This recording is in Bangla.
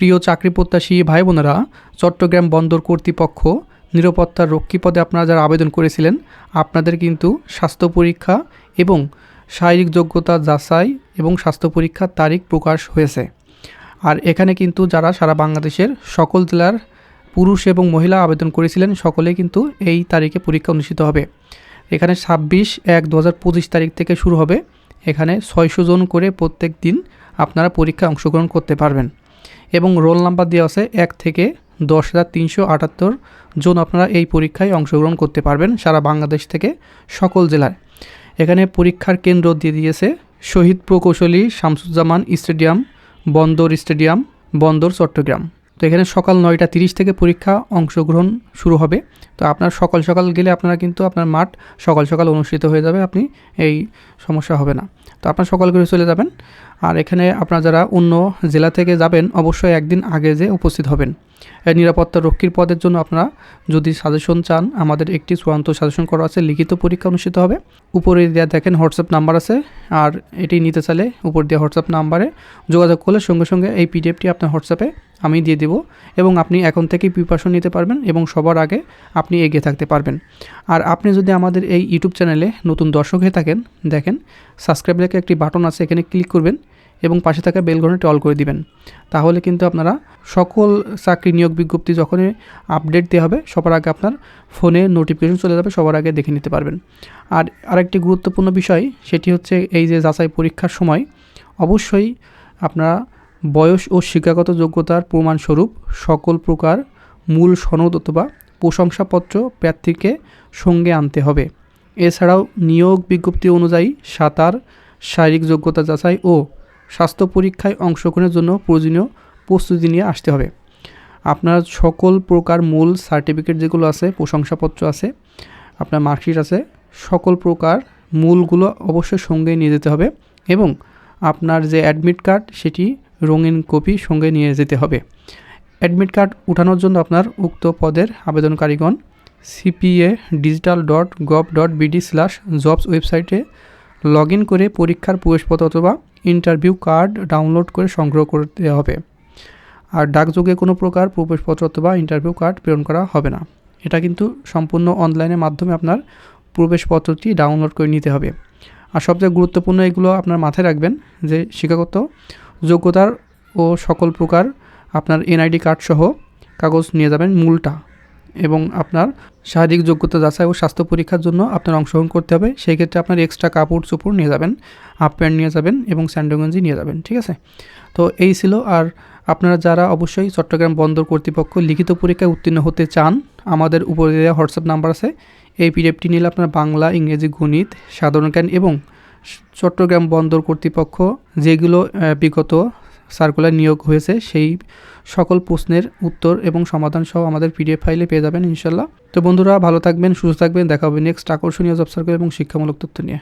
প্রিয় চাকরি প্রত্যাশী ভাই বোনেরা চট্টগ্রাম বন্দর কর্তৃপক্ষ নিরাপত্তার রক্ষী পদে আপনারা যারা আবেদন করেছিলেন, আপনাদের কিন্তু স্বাস্থ্য পরীক্ষা এবং শারীরিক যোগ্যতা যাচাই এবং স্বাস্থ্য পরীক্ষার তারিখ প্রকাশ হয়েছে। আর এখানে কিন্তু যারা সারা বাংলাদেশের সকল জেলার পুরুষ এবং মহিলা আবেদন করেছিলেন সকলে কিন্তু এই তারিখে পরীক্ষা অনুষ্ঠিত হবে। এখানে ছাব্বিশ এক দু তারিখ থেকে শুরু হবে। এখানে ছয়শো জন করে প্রত্যেক দিন আপনারা পরীক্ষায় অংশগ্রহণ করতে পারবেন। এবং রোল নাম্বার দেওয়া আছে এক থেকে দশ হাজার তিনশো আটাত্তর জন আপনারা এই পরীক্ষায় অংশগ্রহণ করতে পারবেন সারা বাংলাদেশ থেকে সকল জেলায়। এখানে পরীক্ষার কেন্দ্র দিয়ে দিয়েছে শহীদ প্রকৌশলী শামসুজ্জামান স্টেডিয়াম, বন্দর স্টেডিয়াম, বন্দর চট্টগ্রাম। তো এখানে সকাল নয়টা তিরিশ থেকে পরীক্ষা অংশগ্রহণ শুরু হবে। তো আপনার সকাল সকাল গেলে আপনারা কিন্তু আপনার মাঠ সকাল সকাল অনুষ্ঠিত হয়ে যাবে, আপনি এই সমস্যা হবে না। তো আপনার সকাল করে চলে যাবেন। আর এখানে আপনারা যারা অন্য জেলা থেকে যাবেন, অবশ্যই একদিন আগে যে উপস্থিত হবেন। নিরাপত্তা রক্ষীর পদের জন্য আপনারা যদি সাজেশন চান, আমাদের একটি চূড়ান্ত সাজেশন করা আছে, লিখিত পরীক্ষা অনুষ্ঠিত হবে। উপরে দেওয়া দেখেন হোয়াটসঅ্যাপ নাম্বার আছে, আর এটি নিতে চাইলে উপর দেওয়া হোয়াটসঅ্যাপ নাম্বারে যোগাযোগ করলে সঙ্গে সঙ্গে এই পিডিএফটি আপনার হোয়াটসঅ্যাপে আমি দিয়ে দেবো এবং আপনি এখন থেকেই প্রিপারেশন নিতে পারবেন এবং সবার আগে আপনি এগিয়ে থাকতে পারবেন। আর আপনি যদি আমাদের এই ইউটিউব চ্যানেলে নতুন দর্শক হয়ে থাকেন, দেখেন সাবস্ক্রাইব লেখে একটি বাটন আছে, এখানে ক্লিক করবেন। এবং পাশে থাকা বেলঘনটি অল করে দিবেন। তাহলে কিন্তু আপনারা সকল চাকরি নিয়োগ বিজ্ঞপ্তি যখনই আপডেট দেওয়া হবে, সবার আগে আপনার ফোনে নোটিফিকেশন চলে যাবে, সবার আগে দেখে নিতে পারবেন। আর আরেকটি গুরুত্বপূর্ণ বিষয়, সেটি হচ্ছে এই যে যাচাই পরীক্ষার সময়, অবশ্যই আপনারা বয়স ও শিক্ষাগত যোগ্যতার প্রমাণস্বরূপ সকল প্রকার মূল সনদ অথবা প্রশংসাপত্র প্রার্থীকে সঙ্গে আনতে হবে। এছাড়াও নিয়োগ বিজ্ঞপ্তি অনুযায়ী সাঁতার, শারীরিক যোগ্যতা যাচাই ও স্বাস্থ্য পরীক্ষায় অংশগ্রহণের জন্য প্রয়োজনীয় প্রস্তুতি নিয়ে আসতে হবে। আপনার সকল প্রকার মূল সার্টিফিকেট যেগুলো আছে, প্রশংসাপত্র আছে, আপনার মার্কশিট আছে, সকল প্রকার মূলগুলো অবশ্যই সঙ্গে নিয়ে যেতে হবে এবং আপনার যে অ্যাডমিট কার্ড সেটি রঙিন কপি সঙ্গে নিয়ে যেতে হবে। অ্যাডমিট কার্ড উঠানোর জন্য আপনার উক্ত পদের আবেদনকারীগণ CPA digital dot gov dot BD slash jobs ওয়েবসাইটে লগ ইন করে পরীক্ষার প্রবেশপত্র অথবা ইন্টারভিউ কার্ড ডাউনলোড করে সংগ্রহ করতে হবে। আর ডাকযোগে কোনো প্রকার প্রবেশপত্র অথবা ইন্টারভিউ কার্ড প্রেরণ করা হবে না। এটা কিন্তু সম্পূর্ণ অনলাইনের মাধ্যমে আপনার প্রবেশপত্রটি ডাউনলোড করে নিতে হবে। আর সবচেয়ে গুরুত্বপূর্ণ এগুলো আপনার মাথায় রাখবেন যে শিক্ষাগত যোগ্যতার ও সকল প্রকার আপনার এনআইডি কার্ড সহ কাগজ নিয়ে যাবেন মূলটা। এবং আপনার শারীরিক যোগ্যতা যাচাই ও স্বাস্থ্য পরীক্ষার জন্য আপনার অংশগ্রহণ করতে হবে। সেই ক্ষেত্রে আপনার এক্সট্রা কাপড় চোপড় নিয়ে যাবেন হাফ প্যান্ট নিয়ে যাবেন এবং স্যান্ডোগঞ্জি নিয়ে যাবেন, ঠিক আছে? তো এই ছিল আর আপনারা যারা অবশ্যই চট্টগ্রাম বন্দর কর্তৃপক্ষ লিখিত পরীক্ষায় উত্তীর্ণ হতে চান, আমাদের উপরে দেওয়া হোয়াটসঅ্যাপ নাম্বার আছে। এই পিডিএফটি নিলে আপনার বাংলা, ইংরেজি, গণিত, সাধারণ জ্ঞান এবং চট্টগ্রাম বন্দর কর্তৃপক্ষ যেগুলো বিগত সার্কুলার নিয়োগ হয়েছে, সেই সকল প্রশ্নের উত্তর এবং সমাধান সহ আমাদের পিডিএফ ফাইলে পেয়ে যাবেন ইনশাল্লাহ তো বন্ধুরা, ভালো থাকবেন, সুস্থ থাকবেন, দেখা হবে নেক্সট আকর্ষণীয় জব সার্কেল এবং শিক্ষামূলক তথ্য নিয়ে।